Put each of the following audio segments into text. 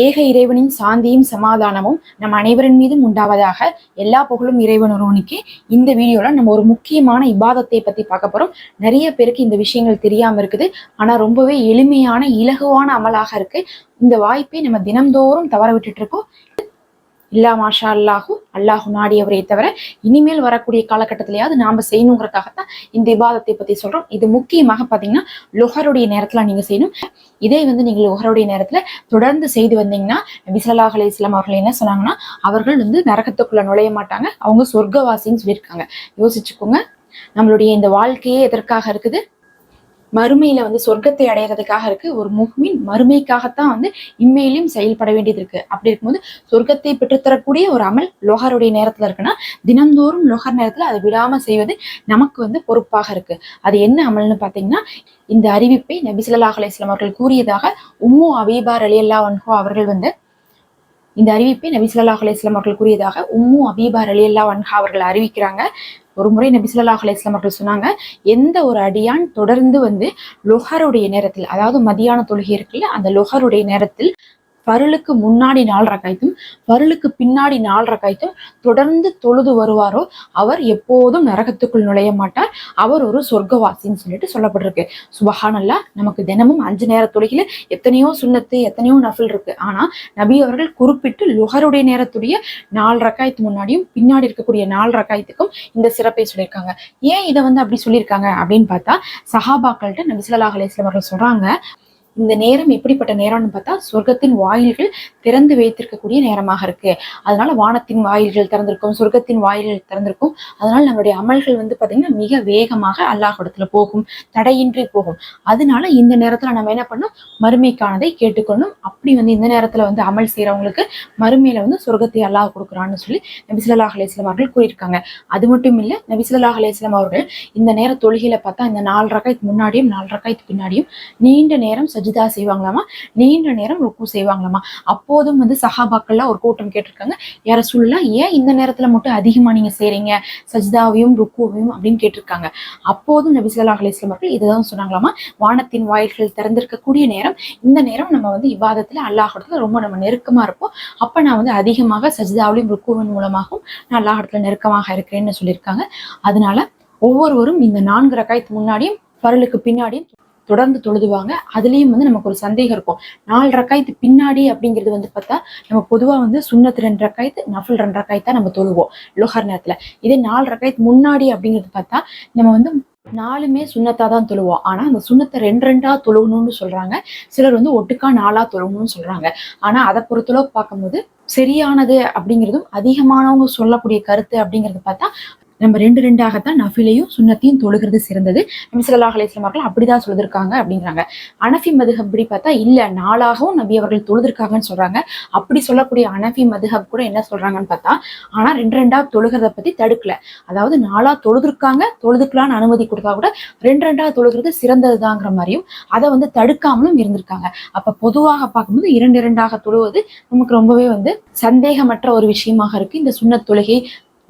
ஏக இறைவனின் சாந்தியும் சமாதானமும் நம் அனைவரின் மீதும் உண்டாவதாக எல்லா புகழும் இறைவன் ஒருவனுக்கு இந்த வீடியோல நம்ம ஒரு முக்கியமான இபாதத்தை பத்தி பார்க்க போறோம். நிறைய பேருக்கு இந்த விஷயங்கள் தெரியாம இருக்குது. ஆனா ரொம்பவே எளிமையான இலகுவான அமலாக இருக்கு. இந்த வாய்ப்பை நம்ம தினம்தோறும் தவற விட்டுட்டு இருக்கோம். இல்லா மாஷா அல்லாஹூ. அல்லாஹு நாடியவரே தவிர இனிமேல் வரக்கூடிய காலகட்டத்திலேயாவது நாம செய்யணுங்கிறதுக்காகத்தான் இந்த விவாதத்தை பத்தி சொல்றோம். இது முக்கியமாக பார்த்தீங்கன்னா லொஹருடைய நேரத்துல நீங்க செய்யணும். இதே வந்து நீங்கள் லொஹருடைய நேரத்தில் தொடர்ந்து செய்து வந்தீங்கன்னா நபி அலி இஸ்லாம் அவர்கள் என்ன சொன்னாங்கன்னா அவர்கள் வந்து நரகத்துக்குள்ள நுழைய மாட்டாங்க. அவங்க சொர்க்கவாசின்னு சொல்லியிருக்காங்க. யோசிச்சுக்கோங்க. நம்மளுடைய இந்த வாழ்க்கையே எதற்காக இருக்குது? மறுமையில வந்து சொர்க்கத்தை அடையிறதுக்காக இருக்கு. ஒரு முஹ்மின் மறுமைக்காகத்தான் வந்து இம்மையிலும் செயல்பட வேண்டியது இருக்கு. அப்படி இருக்கும்போது சொர்க்கத்தை பெற்றுத்தரக்கூடிய ஒரு அமல் லோகருடைய நேரத்துல இருக்குன்னா தினந்தோறும் லோகர் நேரத்துல அதை விடாம செய்வது நமக்கு வந்து பொறுப்பாக இருக்கு. அது என்ன அமல்னு பாத்தீங்கன்னா இந்த அறிவிப்பை நபி ஸல்லல்லாஹு அவர்கள் கூறியதாக உம்மு அபீபார் அலி அல்லா அவர்கள் வந்து இந்த அறிவிப்பை நபி ஸல்லல்லாஹு அலைஹி அவர்கள் கூறியதாக உம்மு அபீபார் அலி அல்லா வன்ஹா அவர்கள் அறிவிக்கிறாங்க. ஒரு முறை நபி ஸல்லல்லாஹு அவர்கள் சொன்னாங்க எந்த ஒரு அடியான் தொடர்ந்து வந்து லொஹருடைய நேரத்தில் அதாவது மதியான தொழுகை இருக்குல்ல அந்த லொஹருடைய நேரத்தில் பருளுக்கு முன்னாடி நாலு ரக்காய்த்தும் பருளுக்கு பின்னாடி நாலு ரக்காய்த்தும் தொடர்ந்து தொழுது வருவாரோ அவர் எப்போதும் நரகத்துக்குள் நுழைய மாட்டார். அவர் ஒரு சொர்க்கவாசின்னு சொல்லிட்டு சொல்லப்பட்டிருக்கு. சுபஹானல்லா நமக்கு தினமும் அஞ்சு நேர தொழுகையில எத்தனையோ சுண்ணத்து எத்தனையோ நஃபில் இருக்கு. ஆனா நபி அவர்கள் குறிப்பிட்டு லுஹருடைய நேரத்துடைய நாலு ரக்காயத்து முன்னாடியும் பின்னாடி இருக்கக்கூடிய நாலு ரக்காயத்துக்கும் இந்த சிறப்பை சொல்லியிருக்காங்க. ஏன் இதை வந்து அப்படி சொல்லியிருக்காங்க அப்படின்னு பார்த்தா சஹாபாக்கள்கிட்ட நபிசுல்லா ஸல்லல்லாஹு அவர்கள் சொல்றாங்க இந்த நேரம் எப்படிப்பட்ட நேரம்னு பார்த்தா சொர்க்கத்தின் வாயில்கள் திறந்து வைத்திருக்கக்கூடிய நேரமாக இருக்கு. அதனால வானத்தின் வாயில்கள் திறந்திருக்கும் சொர்க்கத்தின் வாயில்கள் திறந்திருக்கும். அதனால நம்மளுடைய அமல்கள் வந்து பாத்தீங்கன்னா மிக வேகமாக அல்லாஹிடத்துல போகும் தடையின்றி போகும். அதனால இந்த நேரத்துல நம்ம என்ன பண்ணணும்? மறுமைக்கானதை கேட்டுக்கணும் அப்படி வந்து இந்த நேரத்துல வந்து அமல் செய்யறவங்களுக்கு மறுமையில வந்து சொர்க்கத்தை அல்லாஹ் கொடுக்குறான்னு சொல்லி நபிசுல்லாஹ் ஸல்லல்லாஹு அவர்கள் கூறியிருக்காங்க. அது மட்டும் இல்ல நபிசுல்லாஹ் ஸல்லல்லாஹு அவர்கள் இந்த நேர தொழுகையில பார்த்தா இந்த நாலு ரக்காயத்து முன்னாடியும் நாலு ரக்காய்க்கு பின்னாடியும் நீண்ட நேரம் சஜிதா செய்வாங்களாமா? நீண்ட நேரம் ருக்கு செய்வாங்களாமா? அப்போதும் வந்து சஹாபாக்கள்லாம் ஒரு கூட்டம் கேட்டிருக்காங்க. யார சொல்லலாம் ஏன் இந்த நேரத்துல மட்டும் அதிகமா நீங்க செய்றீங்க? சஜிதாவையும் ருக்குவையும் அப்படின்னு கேட்டிருக்காங்க. அப்போதும் நபி ஸல்லல்லாஹு அலைஹி வஸல்லம் அவர்கள் சொன்னாங்களாமா? வானத்தின் வாயில்கள் திறந்திருக்கக்கூடிய நேரம் இந்த நேரம் நம்ம வந்து இபாதத்துல அல்லாஹிடத்துல ரொம்ப நம்ம நெருக்கமா இருப்போம். அப்ப நான் வந்து அதிகமாக சஜிதாவிலையும் ருக்குவின் மூலமாகவும் நான் அல்லாஹிடத்துல நெருக்கமாக இருக்கிறேன்னு சொல்லியிருக்காங்க. அதனால ஒவ்வொருவரும் இந்த நான்கு ரகாயத்து முன்னாடியும் பரலுக்கு பின்னாடியும் தொடர்ந்து தொழுதுவாங்க. அதுலயும் வந்து நமக்கு ஒரு சந்தேகம் இருக்கும். நாலு ரக்காயத்து பின்னாடி அப்படிங்கிறது வந்து பார்த்தா நம்ம பொதுவா வந்து சுண்ணத்து ரெண்டு ரக்காயத்து நஃபல் ரெண்டு ரக்காயத்தா நம்ம தொழுவோம் லோஹர் நேரத்துல. இதே நாலு ரக்காயத்து முன்னாடி அப்படிங்கிறது பார்த்தா நம்ம வந்து நாலுமே சுண்ணத்தா தான் தொழுவோம். ஆனா அந்த சுண்ணத்தை ரெண்டு ரெண்டா தொழுகணும்னு சொல்றாங்க. சிலர் வந்து ஒட்டுக்கா நாளா தொழுகணும்னு சொல்றாங்க. ஆனா அதை பொறுத்தளவு பார்க்கும்போது சரியானது அப்படிங்கிறதும் அதிகமானவங்க சொல்லக்கூடிய கருத்து அப்படிங்கிறது பார்த்தா நம்ம ரெண்டு ரெண்டாகத்தான் நஃபிலையும் சுண்ணத்தையும் தொழுகிறது சிறந்தது. நபி ஸல்லல்லாஹு அலைஹி அவர்கள் அப்படிதான் சொல்லியிருக்காங்க அப்படிங்கிறாங்க அனஃபி மதுஹப் இப்படி பார்த்தா இல்ல நாளாகவும் நபி அவர்கள் தொழுதிருக்காங்கன்னு சொல்றாங்க. அப்படி சொல்லக்கூடிய அனஃபி மதுஹப் கூட என்ன சொல்றாங்கன்னு பார்த்தா ஆனா ரெண்டு ரெண்டா தொழுகிறத பத்தி தடுக்கல. அதாவது நாளா தொழுதிருக்காங்க தொழுதுக்கலான்னு அனுமதி கொடுத்தா கூட ரெண்டு ரெண்டா தொழுகிறது சிறந்ததுதாங்கிற மாதிரியும் அதை வந்து தடுக்காமலும் இருந்திருக்காங்க. அப்ப பொதுவாக பார்க்கும்போது இரண்டு இரண்டாக தொழுவது நமக்கு ரொம்பவே வந்து சந்தேகமற்ற ஒரு விஷயமாக இருக்கு. இந்த சுண்ணத் தொழுகை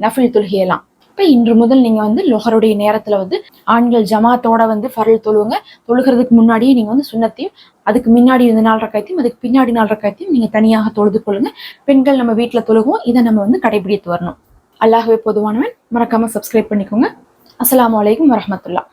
நஃபில் தொழுகையெல்லாம். இப்போ இன்று முதல் நீங்க வந்து லொஹருடைய நேரத்தில் வந்து ஆண்கள் ஜமாத்தோட வந்து ஃபரல் தொழுவுங்க தொழுகிறதுக்கு முன்னாடியே நீங்க வந்து சுண்ணத்தையும் அதுக்கு முன்னாடி இந்த நாள் ரக்காயத்தையும் அதுக்கு பின்னாடி நாள் ரக்காயத்தையும் நீங்க தனியாக தொழுது கொள்ளுங்க. பெண்கள் நம்ம வீட்டில் தொழுகுவோம் இதை நம்ம வந்து கடைபிடித்து வரணும். அல்லாகவே பொதுவானவன் மறக்காம சப்ஸ்கிரைப் பண்ணிக்கோங்க. அஸ்லாம் வலைக்கம் வரமத்துல்லா